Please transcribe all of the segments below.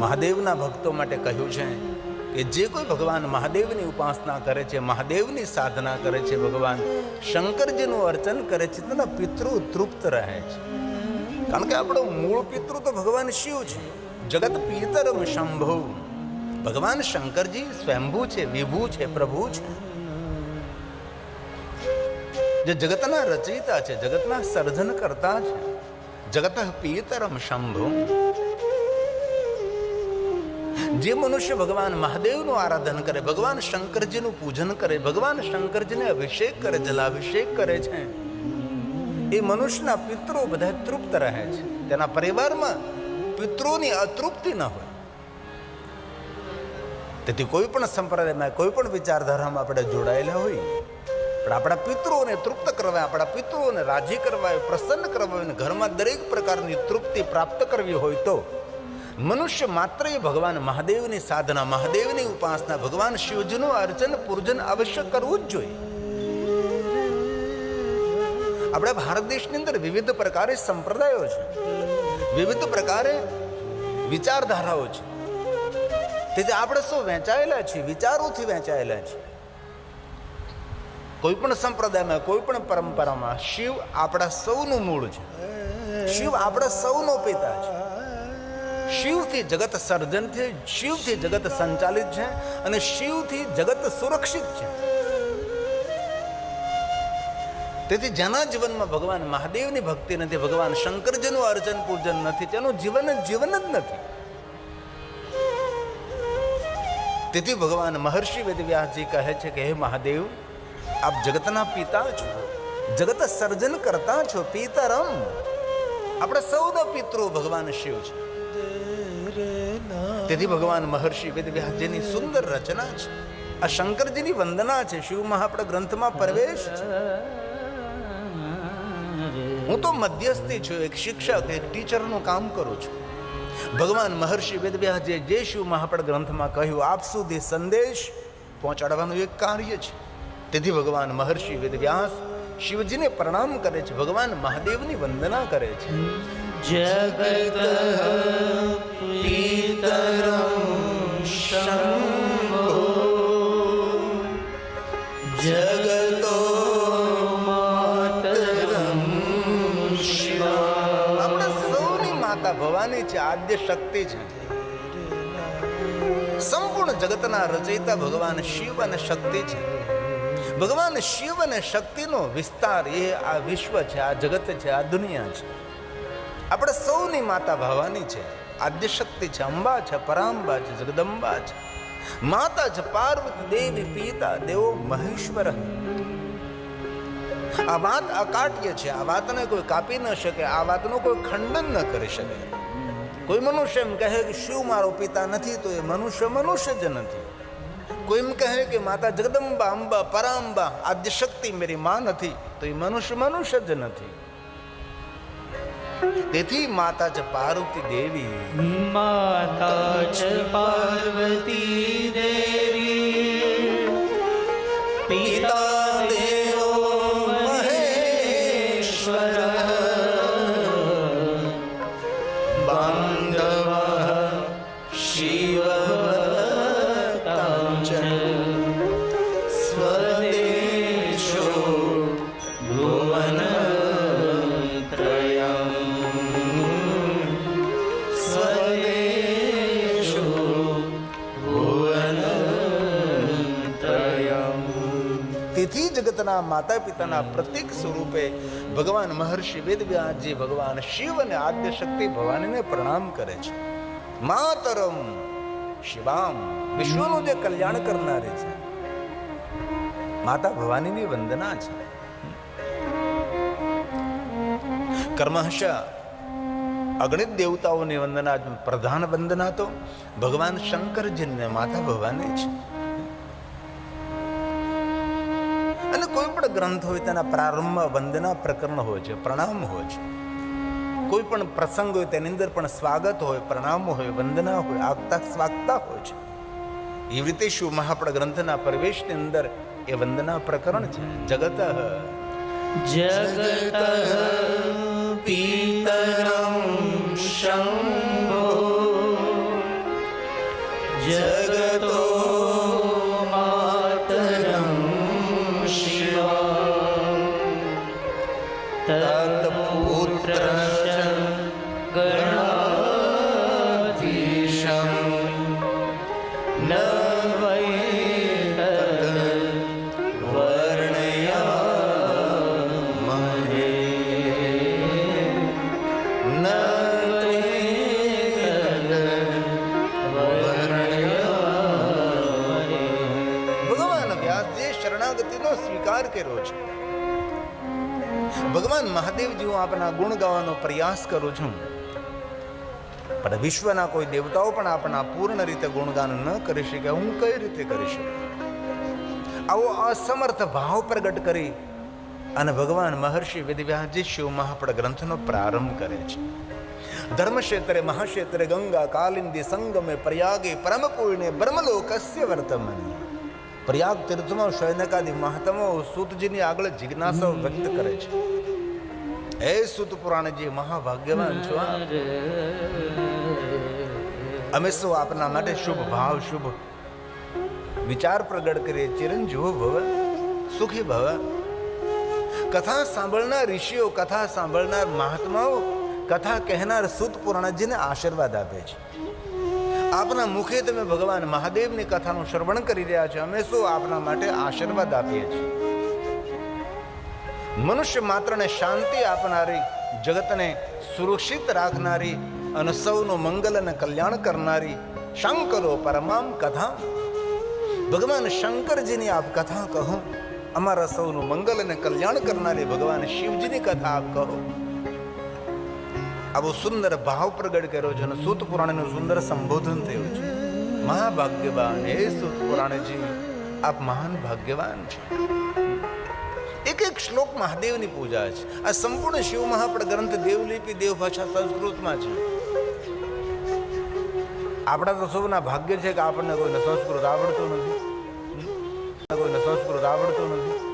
મહાદેવના ભક્તો માટે કહ્યું છે કે જે કોઈ ભગવાન મહાદેવની ઉપાસના કરે છે, મહાદેવની સાધના કરે છે, ભગવાન શંકરજીનું અર્ચન કરે છે, તેના પિતૃ તૃપ્ત રહે છે. કારણ કે આપણો મૂળ પિતૃ તો ભગવાન શિવ છે. જગત પિતરમ શંભુ. ભગવાન શંકરજી સ્વયંભૂ છે, વિભૂ છે, પ્રભુ છે. જે જગતના રચયિતા છે, જગતના સર્જન કરતા છે. જગત પિતરમ શંભુ. જે મનુષ્ય ભગવાન મહાદેવનું આરાધન કરે, ભગવાન શંકરજીનું પૂજન કરે, ભગવાન શંકરજીને અભિષેક કરે, જલાભિષેક કરે છે, એ મનુષ્યના પિત્રો બધા તૃપ્ત રહે છે. તેના પરિવારમાં પિત્રોની અતૃપ્તિ ન હોય. તેથી કોઈ પણ સંપ્રદાયમાં, કોઈ પણ વિચારધારામાં આપણે જોડાયેલા હોય, પણ આપણા પિતૃઓને તૃપ્ત કરવા, આપણા પિતૃઓને રાજી કરવા, પ્રસન્ન કરવા ઘરમાં દરેક પ્રકારની તૃપ્તિ પ્રાપ્ત કરવી હોય તો મનુષ્ય માત્ર એ ભગવાન મહાદેવની સાધના, મહાદેવની ઉપાસના, ભગવાન શિવજીનું અર્ચન, પૂજન અવશ્ય કરવું જ જોઈએ. આપણા ભારત દેશની અંદર વિવિધ પ્રકારે સંપ્રદાયો છે. વિવિધ પ્રકારે વિચારધારાઓ છે. તેથી આપણે શું વહેંચાયેલા છીએ? વિચારોથી વહેંચાયેલા છીએ. કોઈ પણ સંપ્રદાયમાં, કોઈ પણ પરંપરામાં શિવ આપણા સૌનું મૂળ છે. શિવ આપણા સૌનો પિતા છે. શિવથી જગત સર્જન છે, શિવથી જગત સંચાલિત છે અને શિવથી જગત સુરક્ષિત છે. તેથી જેના જીવનમાં ભગવાન મહાદેવની ભક્તિ નથી, ભગવાન શંકરજીનું અર્ચન પૂજન નથી, તેનું જીવન જીવન જ નથી. તેથી ભગવાન મહર્ષિ વેદવ્યાસજી કહે છે કે, હે મહાદેવ, આપ જગતના પિતા છો. જગત સર્જન કરતા છો, પિતરમ. આપણે સૌના પિતૃ ભગવાન શિવ છે. તેથી ભગવાન મહર્ષિ વેદવ્યાસજીની સુંદર રચના છે, આ શંકરજીની વંદના છે શિવમાં આપણા ગ્રંથમાં પ્રવેશ છે. હું તો મધ્યસ્થી છું, એક શિક્ષક, એક ટીચરનું કામ કરું છું. ભગવાન મહર્ષિ વેદવ્યાસજીએ જે શિવ મહાપડ ગ્રંથમાં કહ્યું, આપ સુધી સંદેશ પહોંચાડવાનું એક કાર્ય છે. તેથી ભગવાન મહર્ષિ વેદવ્યાસ શિવજીને પ્રણામ કરે છે, ભગવાન મહાદેવની વંદના કરે છે. જગત ભવાની છે આદ્ય શક્તિ છે, સંપૂર્ણ જગતના રચયિતા ભગવાન શિવ અને શક્તિ છે. ભગવાન શિવ અને શક્તિનો વિસ્તાર એ આ વિશ્વ છે, આ જગત છે, આ દુનિયા છે. આપણે સૌની માતા ભવાની છે. આદ્ય શક્તિ છે, અંબા છે, પરાંબા છે, જગદંબા છે. માતા છે, પાર્વતી દેવી, પિતા, દેવો, મહેશ્વર. આ વાત અકાટ્ય છે, આ વાતને કોઈ કાપી ન શકે, આ વાતનું કોઈ ખંડન ન કરી શકે. કોઈ મનુષ્ય એમ કહે કે શિવ મારો પિતા નથી, તો એ મનુષ્ય મનુષ્ય જ નથી. કોઈ એમ કહે કે માતા જગદંબા, અંબા, પરાંબા આદ્ય શક્તિ મેરી માં નથી, તો એ મનુષ્ય મનુષ્ય જ નથી. તેથી માતા છે પાર્વતી દેવી. માતા ચ પાર્વતી દેવી પિતા દેવો મહેશ્વર. જગતના માતા પિતાના પ્રતીક સ્વરૂપે ભગવાન મહર્ષિ વેદવ્યાસજી ભગવાન શિવ અને આદ્ય શક્તિ ભવાનીને પ્રણામ કરે છે. માતરમ શિવામ. વિશ્વનું જે કલ્યાણ કરનારી છે. માતા ભવાનીની વંદના છે. કર્મશ અગણિત દેવતાઓની વંદના પ્રધાન વંદના તો ભગવાન શંકરજીને માતા ભવાની છે કોઈ પણ ગ્રંથ હોય તેના પ્રારંભમાં વંદના પ્રકરણ હોય છે, પ્રણામ હોય છે. કોઈ પણ પ્રસંગ હોય તેની અંદર પણ સ્વાગત હોય, પ્રણામ હોય, વંદના હોય, આગતા સ્વાગતા હોય છે. એવી રીતે શું મહાપડ ગ્રંથના પ્રવેશની અંદર એ વંદના પ્રકરણ છે. જગત જગત પિતરમ શંભો. જગતો શરણાગતિનો સ્વીકાર કર્યો છે. ભગવાન મહાદેવજી હું આપના ગુણ ગાવાનો પ્રયાસ કરું છું. પણ વિશ્વના કોઈ દેવતાઓ પણ આપણા પૂર્ણ રીતે ગુણગાન ન કરી શકે. હું કઈ રીતે કરી શકું? આવો અસમર્થ ભાવ પ્રગટ કરી અને ભગવાન મહર્ષિ વેદવ્યાસજી શિવ મહાપડ ગ્રંથનો પ્રારંભ કરે છે. ધર્મક્ષેત્રે, મહાક્ષેત્રે ગંગા, કાલિંદી સંગમે, પ્રયાગે પરમ પૂર્ણે બ્રહ્મલોકસ્ય વર્તમાની પ્રયાગ તીર્થમાં શૈનકાદી મહાત્માઓ સુતજીની આગળ જિજ્ઞાસાઓ વ્યક્ત કરે છે. હે સુત પુરાણજી, મહાભાગ્યવાન છો અમે સૌ આપના માટે શુભ ભાવ, શુભ વિચાર પ્રગટ કરીએ. ચિરંજીવો ભવ, સુખી ભવ. કથા સાંભળનાર ઋષિઓ, કથા સાંભળનાર મહાત્માઓ, કથા કહેનાર સુત પુરાણજીને આશીર્વાદ આપે છે. આપના મુખે તમે ભગવાન મહાદેવની કથાનું શ્રવણ કરી રહ્યા છો. અમે શું આપના માટે આશીર્વાદ આપીએ છીએ? મનુષ્ય માત્રને શાંતિ આપનારી, જગતને સુરક્ષિત રાખનારી અને સૌનું મંગલ અને કલ્યાણ કરનારી શંકરો પરમામ કથા. ભગવાન શંકરજીની આપ કથા કહો. અમારા સૌનું મંગલ અને કલ્યાણ કરનારી ભગવાન શિવજીની કથા આપ કહો. આવો સુંદર ભાવ પ્રગટ કર્યો છે અને સૂત પુરાણનું સુંદર સંબોધન થયું છે. મહાભાગ્યવાન, હે સૂત પુરાણજી, આપ મહાન ભાગ્યવાન છે. એક એક શ્લોક મહાદેવની પૂજા છે. આ સંપૂર્ણ શિવ મહાપ્રદ ગ્રંથ દેવલિપિ દેવ ભાષા સંસ્કૃતમાં છે. આપણા તો સૌના ભાગ્ય છે કે આપણને કોઈને સંસ્કૃત આવડતું નથી. કોઈને સંસ્કૃત આવડતું નથી.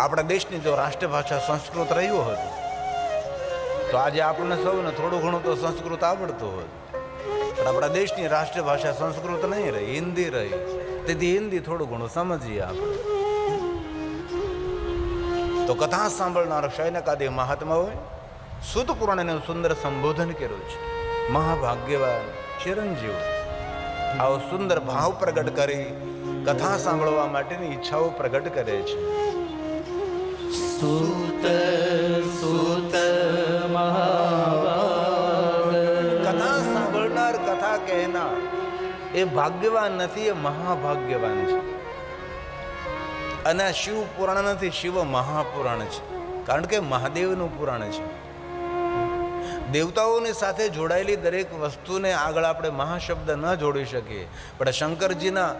આપણા દેશની જો રાષ્ટ્રભાષા સંસ્કૃત રહ્યું હતું, તો આજે આપણને સૌને થોડું ઘણું તો સંસ્કૃત આવડતું હોત. પણ આપણા દેશની રાષ્ટ્રભાષા સંસ્કૃત નહીં રહી, હિન્દી રહી. તેથી હિન્દી થોડું ઘણું સમજીએ આપણે. તો કથા સાંભળનાર શયનકાદી મહાત્માઓએ સુત પુરાણનું સુંદર સંબોધન કર્યું છે. મહાભાગ્યવાન ચિરંજીવ, આવો સુંદર ભાવ પ્રગટ કરી કથા સાંભળવા માટેની ઈચ્છાઓ પ્રગટ કરે છે. સુત સુત એ ભાગ્યવાન નથી, એ મહાભાગ્યવાન છે. અને શિવ પુરાણ નથી, શિવ મહાપુરાણ છે. કારણ કે મહાદેવનું પુરાણ છે. દેવતાઓની સાથે જોડાયેલી દરેક વસ્તુને આગળ આપણે મહાશબ્દ ન જોડી શકીએ. પણ શંકરજીના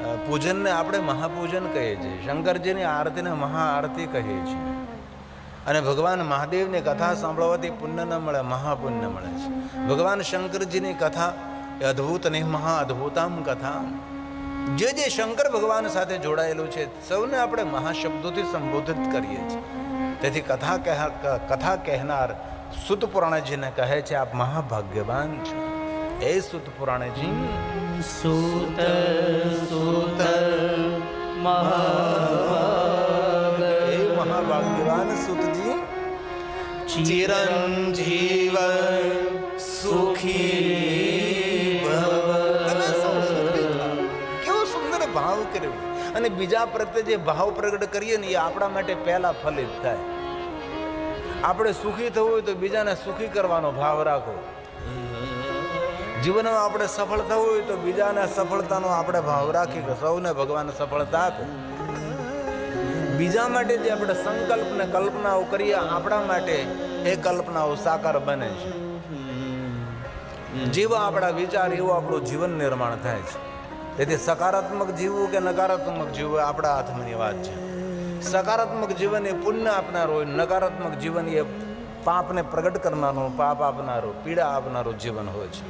પૂજનને આપણે મહાપૂજન કહીએ છીએ. શંકરજીની આરતીને મહાઆરતી કહીએ છીએ. અને ભગવાન મહાદેવની કથા સાંભળવાથી પુણ્ય ન મળે, મહાપુણ્ય મળે છે. ભગવાન શંકરજીની કથા એ અદ્ભુત અને મહા અદ્ભુતામ કથા. જે જે શંકર ભગવાન સાથે જોડાયેલું છે, સૌને આપણે મહાશબ્દોથી સંબોધિત કરીએ છીએ. તેથી કથા કહ કથા કહેનાર સુત પુરાણજીને કહે છે, આપ મહાભાગ્યવાન છો. એ સુત પુરાણજી સુત સુત મહાભાગ્યવાન સુતજી. ચિરંજીવ સુખી કેવો સુંદર ભાવ કર્યો. અને બીજા પ્રત્યે જે ભાવ પ્રગટ કરીએ ને એ આપણા માટે પહેલા ફલિત થાય. આપણે સુખી થવું હોય તો બીજાને સુખી કરવાનો ભાવ રાખો. જીવનમાં આપણે સફળ થવું હોય તો બીજાને સફળતાનો આપણે ભાવ રાખી કે સૌને ભગવાન સફળતા આપે. બીજા માટે જે આપણે સંકલ્પ ને કલ્પનાઓ કરીએ, આપણા માટે એ કલ્પનાઓ સાકાર બને છે. જેવા આપણા વિચાર એવું આપણું જીવન નિર્માણ થાય છે. તેથી સકારાત્મક જીવવું કે નકારાત્મક જીવવું આપણા હાથમાંની વાત છે. સકારાત્મક જીવન એ પુણ્ય આપનાર હોય, નકારાત્મક જીવન એ પાપને પ્રગટ કરનારું પાપ આપનારું, પીડા આપનારું જીવન હોય છે.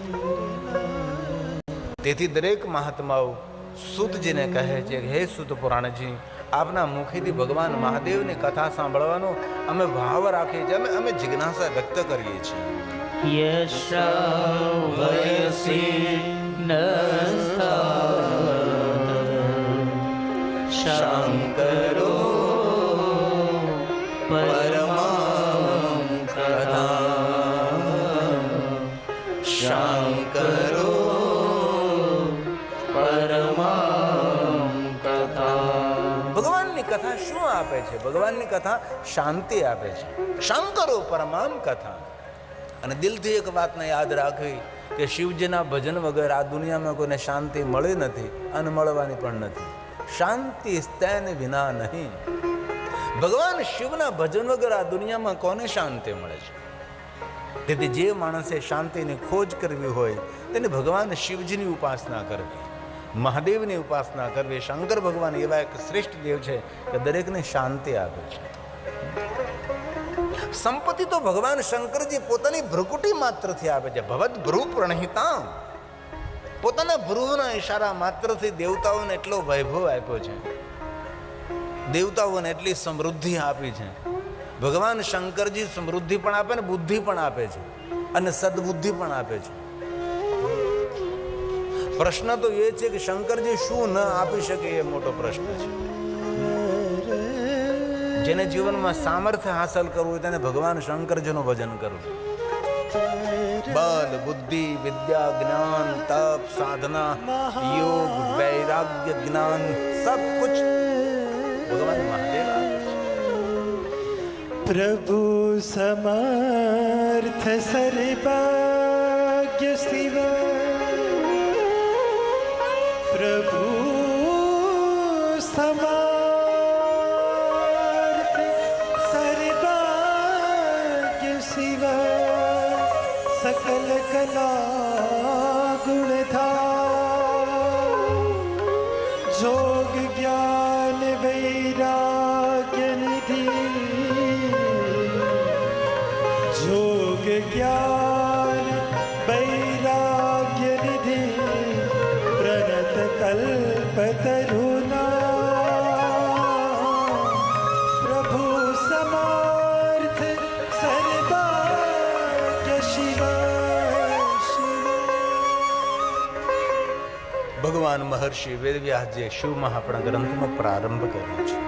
તેથી દરેક મહાત્માઓ સુતજીને કહે છે હે સુત પુરાણજી, આપના મુખેથી ભગવાન મહાદેવની કથા સાંભળવાનો અમે ભાવ રાખીએ છીએ, અમે અમે જિજ્ઞાસા વ્યક્ત કરીએ છીએ. યશાવયસી નસ્તાત છે. ભગવાનની કથા શાંતિ આપે છે. શંકરો પરમામ કથા. અને દિલથી એક વાતને યાદ રાખવી કે શિવજીના ભજન વગર આ દુનિયામાં કોઈને શાંતિ મળી નથી, અને મળવાની પણ નથી. શાંતિ સ્તેન વિના નહીં. ભગવાન શિવના ભજન વગર આ દુનિયામાં કોને શાંતિ મળે છે? તેથી જે માણસે શાંતિની ખોજ કરવી હોય, તેને ભગવાન શિવજીની ઉપાસના કરવી. મહાદેવની ઉપાસના કરવી, શંકર ભગવાન એવા એક શ્રેષ્ઠ દેવ છે કે દરેકને શાંતિ આપે છે. સંપત્તિ તો ભગવાન શંકરજી પોતાની ભ્રુકુટી માત્રથી આપે છે. ભવદ ભ્રુ પ્રણહિતા પોતાના ભ્રુવના ઈશારા માત્રથી દેવતાઓને એટલો વૈભવ આપ્યો છે. દેવતાઓને એટલી સમૃદ્ધિ આપી છે. ભગવાન શંકરજી સમૃદ્ધિ પણ આપે ને બુદ્ધિ પણ આપે છે. અને સદબુદ્ધિ પણ આપે છે. પ્રશ્ન તો એ છે કે શંકરજી શું ન આપી શકે એ મોટો પ્રશ્ન છે. જેને જીવનમાં સામર્થ્ય હાંસલ કરવું હોય તેને ભગવાન શંકરજીનું ભજન કરવું. બલ, બુદ્ધિ, વિદ્યા, જ્ઞાન, તપ, સાધના, યોગ, વૈરાગ્ય, જ્ઞાન, સબ કુછ ભગવાન મહાદેવ પ્રભુ સમર્થ સર્ભાગ્ય સમર્થ સર્ભાગ્ય શિવ સકલ કલા ગુણધા જોગ जोग વૈરાગ્ય નિધિ જોગ જ્ઞાન વૈરાગ્ય નિધિ પ્રણત કલ્પતરુના પ્રભુ મહર્ષિ વેદવ્યાસજીએ શિવમાં આપણા ગ્રંથનો પ્રારંભ કર્યો છે.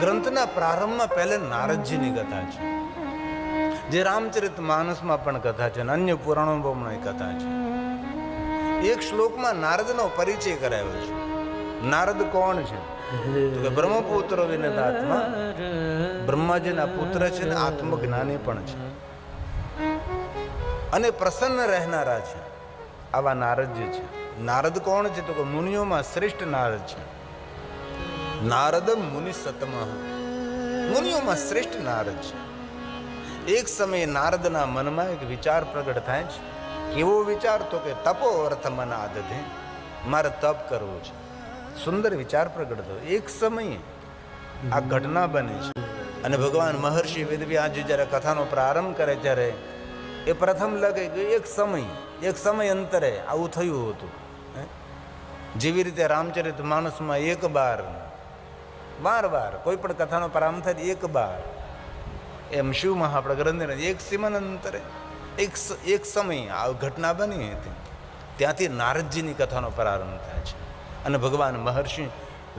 ગ્રંથના પ્રારંભમાં પહેલા નારદજીની કથા છે. જે રામચરિત માનસમાં પણ કથા છે અને અન્ય પુરાણોમાં કથા છે. એક શ્લોકમાં નારદનો પરિચય કરાયો છે. નારદ કોણ છે? તો બ્રહ્મપુત્ર વિનદાત્મા બ્રહ્માજીના પુત્ર છે ને આત્મજ્ઞાની પણ છે. અને પ્રસન્ન રહેનારા છે. આવા નારદજી છે. નારદ કોણ છે તો કે મુનિઓમાં શ્રેષ્ઠ નારદ છે. નારદ મુનિ સતમ. મુનિઓમાં શ્રેષ્ઠ નારદ છે. એક સમયે નારદના મનમાં એક વિચાર પ્રગટ થાય છે. કેવો વિચાર તો કે તપો અર્થ મન આદધે. મારે તપ કરવું છે. સુંદર વિચાર પ્રગટ થયો. એક સમયે આ ઘટના બને છે. અને ભગવાન મહર્ષિ વેદવ્યાસજી જ્યારે કથાનો પ્રારંભ કરે ત્યારે એ પ્રથમ લગે કે એક સમય એક સમય અંતરે આવું થયું હતું? જેવી રીતે રામચરિત માણસમાં એક બાર બાર બાર કોઈ પણ કથાનો પ્રારંભ થાય એક બાર. એમ શિવ આપણા એક સીમન અંતરે એક એક સમય આ ઘટના બની હતી. ત્યાંથી નારદજીની કથાનો પ્રારંભ થાય છે. અને ભગવાન મહર્ષિ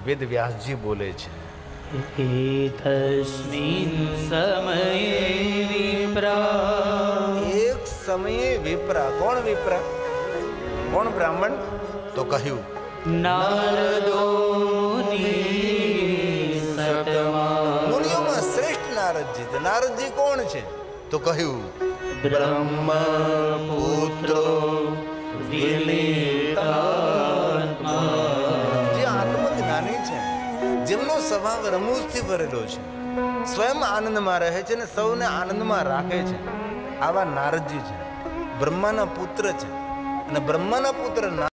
વેદ વ્યાસજી બોલે છે. એક સમયે વિપ્રા. કોણ વિપ્રા? કોણ બ્રાહ્મણ? તો કહ્યું મુનિઓમાં શ્રેષ્ઠ નારદજી નારદજી કોણ છે? તો કહ્યું બ્રહ્મ પુત્ર જે આત્મજ્ઞાની છે જેમનો સ્વભાવ રમૂજથી ભરેલો છે. સ્વયં આનંદમાં રહે છે ને સૌને આનંદમાં રાખે છે. આવા નારદજી છે. બ્રહ્માના પુત્ર છે. અને બ્રહ્માના પુત્ર